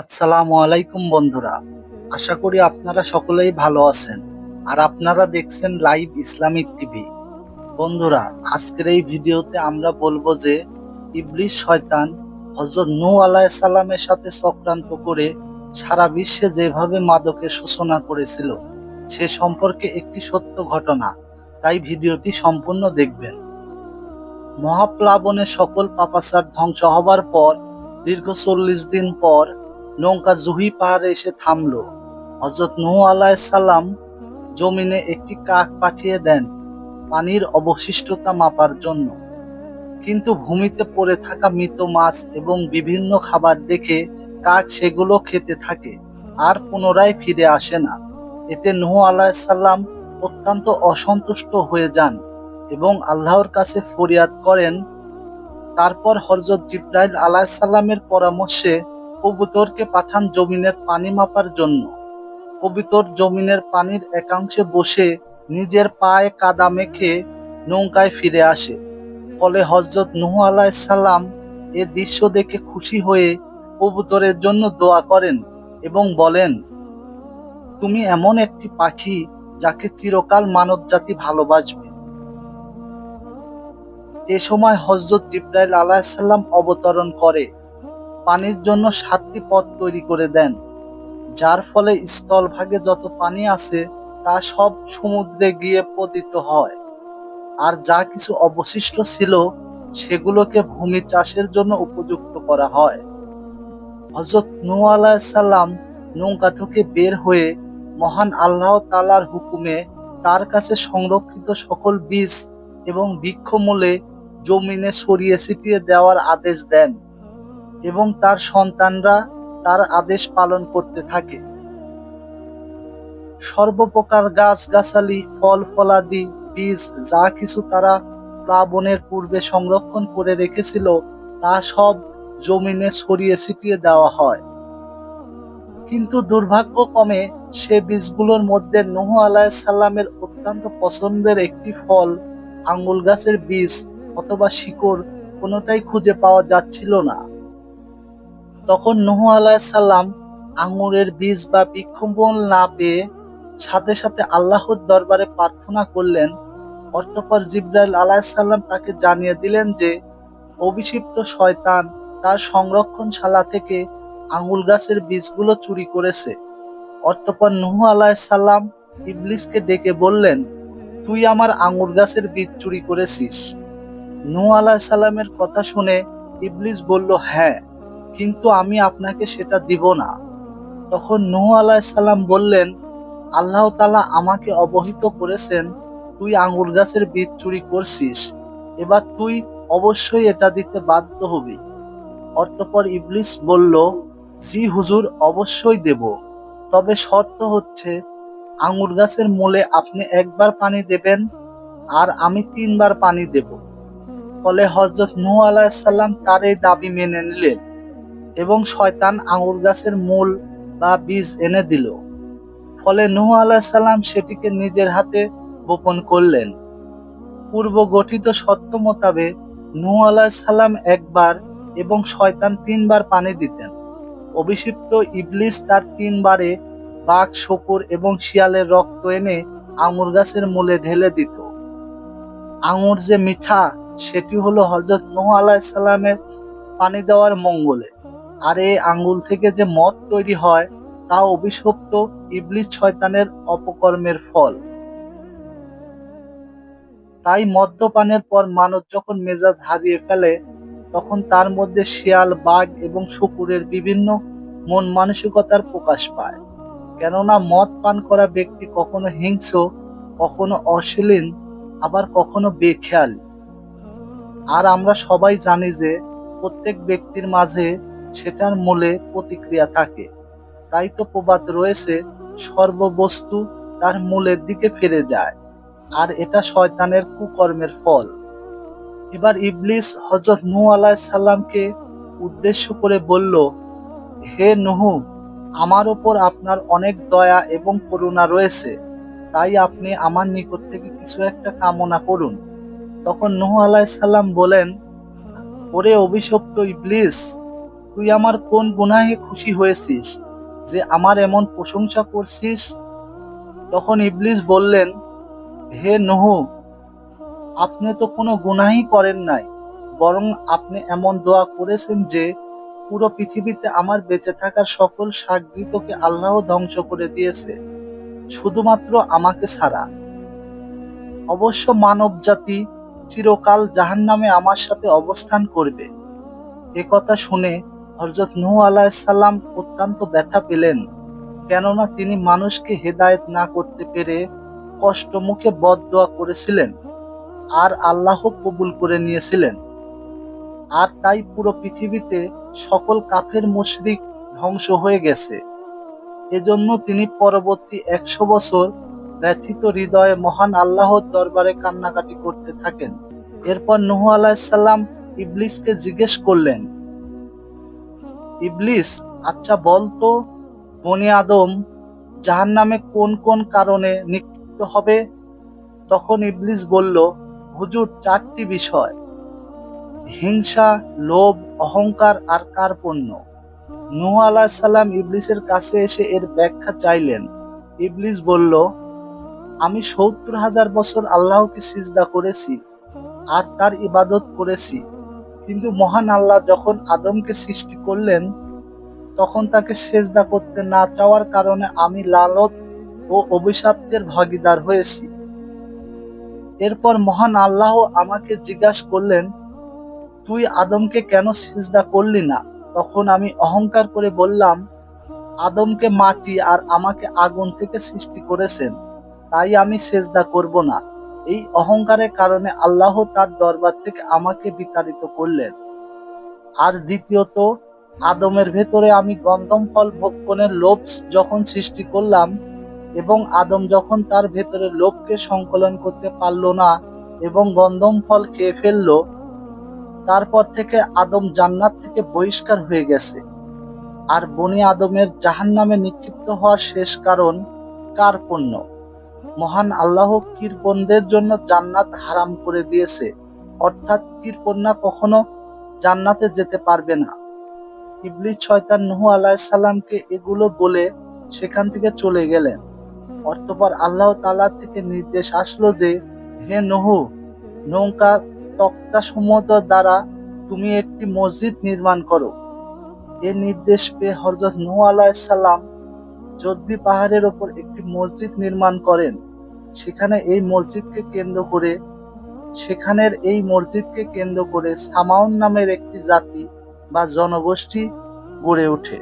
আসসালামু আলাইকুম বন্ধুরা। আশা করি আপনারা সকলেই ভালো আছেন আর আপনারা দেখছেন লাইভ ইসলামিক টিভি। বন্ধুরা, আজকের এই ভিডিওতে আমরা বলব যে ইবলিশ শয়তান হজরত নূ সালামের সাথে চক্রান্ত করে সারা বিশ্বে যেভাবে মাদকের সূচনা করেছিল, সে সম্পর্কে একটি সত্য ঘটনা। তাই ভিডিওটি সম্পূর্ণ দেখবেন। মহাপ্লাবনে সকল পাপাচার ধ্বংস হবার পর, দীর্ঘ চল্লিশ দিন পর নৌকা জুহি পাহাড়ে এসে থামল। হজরত নূহ আলাইসাল্লাম জমিনে একটি কাক পাঠিয়ে দেন পানির অবশিষ্টতা মাপার জন্য। কিন্তু ভূমিতে পড়ে থাকা মৃত মাছ এবং বিভিন্ন খাবার দেখে কাক সেগুলো খেতে থাকে, আর পুনরায় ফিরে আসে না। এতে নূহ আলাইসাল্লাম অত্যন্ত অসন্তুষ্ট হয়ে যান এবং আল্লাহর কাছে ফরিয়াদ করেন। তারপর হরজত জিব্রাইল আলাহিসাল্লামের পরামর্শে কবুতরকে পাঠান জমিনের পানি মাপার জন্য। কবিতর জমিনের পানির একাংশে বসে নিজের পায়ে কাদা মেখে নৌকায় ফিরে আসে। ফলে হজরত নুহ আলাইসাল্লাম এ দৃশ্য দেখে খুশি হয়ে কবুতরের জন্য দোয়া করেন এবং বলেন, তুমি এমন একটি পাখি যাকে চিরকাল মানবজাতি ভালোবাসবে। এ সময় হজরত জিব্রাইল আলাহিসাল্লাম অবতরণ করে। পানির জন্য সাতটি পথ তৈরি করে দেন, যার ফলে স্থলভাগে যত পানি আছে তা সব সমুদ্রে গিয়ে পতিত হয়। আর যা কিছু অবশিষ্ট ছিল সেগুলোকে ভূমি চাষের জন্য উপযুক্ত করা হয়। হজরত নূ আলাহিসাল্লাম নৌকা থেকে বের হয়ে মহান আল্লাহ তালার হুকুমে তার কাছে সংরক্ষিত সকল বীজ এবং বৃক্ষমূলে জমিনে ছড়িয়ে ছিটিয়ে দেওয়ার আদেশ দেন। এবং তার সন্তানরা তার আদেশ পালন করতে থাকে। সর্বপ্রকার গাছ গাছালি ফল, ফলাদি, বীজ, যা কিছু তারা প্লাবনের পূর্বে সংরক্ষণ করে রেখেছিল, তা সব জমিনে ছড়িয়ে ছিটিয়ে দেওয়া হয়। কিন্তু দুর্ভাগ্যক্রমে সে বীজগুলোর মধ্যে নুহ আলাহ সাল্লামের অত্যন্ত পছন্দের একটি ফল আঙ্গুল গাছের বীজ অথবা শিকড় কোনোটাই খুঁজে পাওয়া যাচ্ছিল না। তখন নুহ আলাহিসাল্লাম আঙুরের বীজ বা বৃক্ষবন না পেয়ে সাথে সাথে আল্লাহর দরবারে প্রার্থনা করলেন। অর্থপর জিব্রাইল আলাহিসাল্লাম তাকে জানিয়ে দিলেন যে অভিষিপ্ত শয়তান তার সংরক্ষণশালা থেকে আঙুল গাছের বীজগুলো চুরি করেছে। অর্থপর নুহ আলাহিসাল্লাম ইবলিসকে ডেকে বললেন, তুই আমার আঙুর গাছের বীজ চুরি করেছিস। নূ আলাহিসাল্লামের কথা শুনে ইবলিস বলল হ্যাঁ। কিন্তু আমি আপনাকে সেটা দিব না। তখন নূহ আলাহিসাল্লাম বললেন, আল্লাহ তালা আমাকে অবহিত করেছেন, তুই আঙ্গুর গাছের বীজ চুরি করছিস। এবার তুই অবশ্যই এটা দিতে বাধ্য হবি। অর্থপর ইবলিস বলল, জি হুজুর, অবশ্যই দেব। তবে শর্ত হচ্ছে আঙ্গুর গাছের মূলে আপনি একবার পানি দেবেন আর আমি তিনবার পানি দেব। ফলে হজরত নূহ আলাহিসাল্লাম তার এই দাবি মেনে নিলেন। এবং শয়তান আঙুর গাছের মূল বা বীজ এনে দিল। ফলে নুহ আলাহিসাল্লাম সেটিকে নিজের হাতে বপন করলেন। পূর্ব গঠিত সত্য মোতাবেক নুহ আলাহিসাল্লাম একবার এবং শয়তান তিনবার পানি দিতেন। অভিষিপ্ত ইবলিস তার তিনবারে বাঘ, শকুর এবং শিয়ালের রক্ত এনে আঙুর গাছের মূলে ঢেলে দিত। আঙুর যে মিঠা, সেটি হলো হজরত নুহ আলাহিসাল্লামের পানি দেওয়ার মঙ্গলে। আর এই আঙ্গুল থেকে যে মদ তৈরি হয়, তা অভিশপ্ত ইবলিস শয়তানের অপকর্মের ফল। তাই মদ্যপানের পর মানুষ যখন মেজাজ হারিয়ে ফেলে, তখন তার মধ্যে শিয়াল, বাঘ এবং শুকুরের বিভিন্ন মন মানসিকতার প্রকাশ পায়। কেননা মদ পান করা ব্যক্তি কখনো হিংস্র, কখনো অশ্লীল, আবার কখনো বেখেয়ালি। আর আমরা সবাই জানি যে প্রত্যেক ব্যক্তির মাঝে সেটার মূলে প্রতিক্রিয়া থাকে। তাই তো প্রবাদ রয়েছে, সর্ববস্তু তার মূলের দিকে ফিরে যায়, আর এটা শয়তানের কুকর্মের ফল। এবার ইবলিস হজরত নূ আলাহিসাল্লামকে উদ্দেশ্য করে বলল, হে নুহু, আমার ওপর আপনার অনেক দয়া এবং করুণা রয়েছে, তাই আপনি আমার নিকট থেকে কিছু একটা কামনা করুন। তখন নুহ আলাহিসাল্লাম বলেন, ওরে অভিশপ্ত ইবলিস তুই আমার কোন গুনাহে খুশি হয়েছিস? যে আমার এমন প্রশংসা করছিস? তখন ইবলিস বললেন, হে নহু, আপনি তো কোনো গুনাহই করেন নাই, বরং আপনি এমন দোয়া করেছেন যে পুরো পৃথিবীতে আমার বেঁচে থাকার সকল সাগরিতকে আল্লাহ ধ্বংস করে দিয়েছে, শুধুমাত্র আমাকে ছাড়া। অবশ্য মানব জাতি চিরকাল জাহান নামে আমার সাথে অবস্থান করবে। একথা শুনে হজরত নূহ আলাহিসাল্লাম অত্যন্ত ব্যথা পেলেন, কেননা তিনি মানুষকে হেদায়েত না করতে পেরে কষ্ট মুখে বদদোয়া করেছিলেন আর আল্লাহ কবুল করে নিয়েছিলেন। আর তাই পুরো পৃথিবীতে সকল কাফের মুশরিক ধ্বংস হয়ে গেছে। এজন্য তিনি পরবর্তী একশো বছর ব্যথিত হৃদয়ে মহান আল্লাহর দরবারে কান্নাকাটি করতে থাকেন। এরপর নুহ আলাহিসাল্লাম ইবলিসকে জিজ্ঞেস করলেন ইবলিস আচ্ছা বলতো বনি আদম জাহান নামে কোন কোন কারণে নিক্ষিপ্ত হবে? তখন ইবলিস বলল, হুজুর, চারটি বিষয়। হিংসা, লোভ, অহংকার আর কার্পণ্য। নূহ আলাহিসাল্লাম ইবলিসের কাছে এসে এর ব্যাখ্যা চাইলেন। ইবলিস বলল, আমি সত্তর হাজার বছর আল্লাহকে সিজদা করেছি আর তার ইবাদত করেছি। কিন্তু মহান আল্লাহ যখন আদমকে সৃষ্টি করলেন, তখন তাকে সেজদা করতে না চাওয়ার কারণে আমি লালত ও অভিশাপ্তের ভাগিদার হয়েছি। এরপর মহান আল্লাহ আমাকে জিজ্ঞাসা করলেন, তুই আদমকে কেন সিজদা করলি না? তখন আমি অহংকার করে বললাম, আদমকে মাটি আর আমাকে আগুন থেকে সৃষ্টি করেছেন, তাই আমি সেজদা করব না। এই অহংকারের কারণে আল্লাহ তার দরবার থেকে আমাকে বিতাড়িত করলেন। আর দ্বিতীয়ত, আদমের ভেতরে আমি গন্ধম ফল ভক্ষণের লোভ যখন সৃষ্টি করলাম এবং আদম যখন তার ভেতরে লোভকে সংকলন করতে পারল না এবং গন্ধম ফল খেয়ে ফেলল, তারপর থেকে আদম জান্নাত থেকে বহিষ্কার হয়ে গেছে। আর বনি আদমের জাহান নামে নিক্ষিপ্ত হওয়ার শেষ কারণ কার্পণ্য মহান আল্লাহ কীর্পনদের জন্য জান্নাত হারাম করে দিয়েছে। অর্থাৎ কীর্পন্যা কখনো জান্নাতে যেতে পারবে না। ইবলিস শয়তান নুহু আলাহিসাল্লামকে এগুলো বলে সেখান থেকে চলে গেলেন। অর্থপর আল্লাহ তালা থেকে নির্দেশ আসলো যে, হে নহু, নৌকা তক্তা সমুদ্র দ্বারা তুমি একটি মসজিদ নির্মাণ করো। এ নির্দেশ পেয়ে হরজত নূহ আলাহিসাল্লাম জদ্দি পাহাড়ের ওপর একটি মসজিদ নির্মাণ করেন। সেখানে এই মসজিদকে কেন্দ্র করে, সেখানের এই মসজিদকে কেন্দ্র করে সামাউন নামের একটি জাতি বা জনগোষ্ঠী গড়ে ওঠে।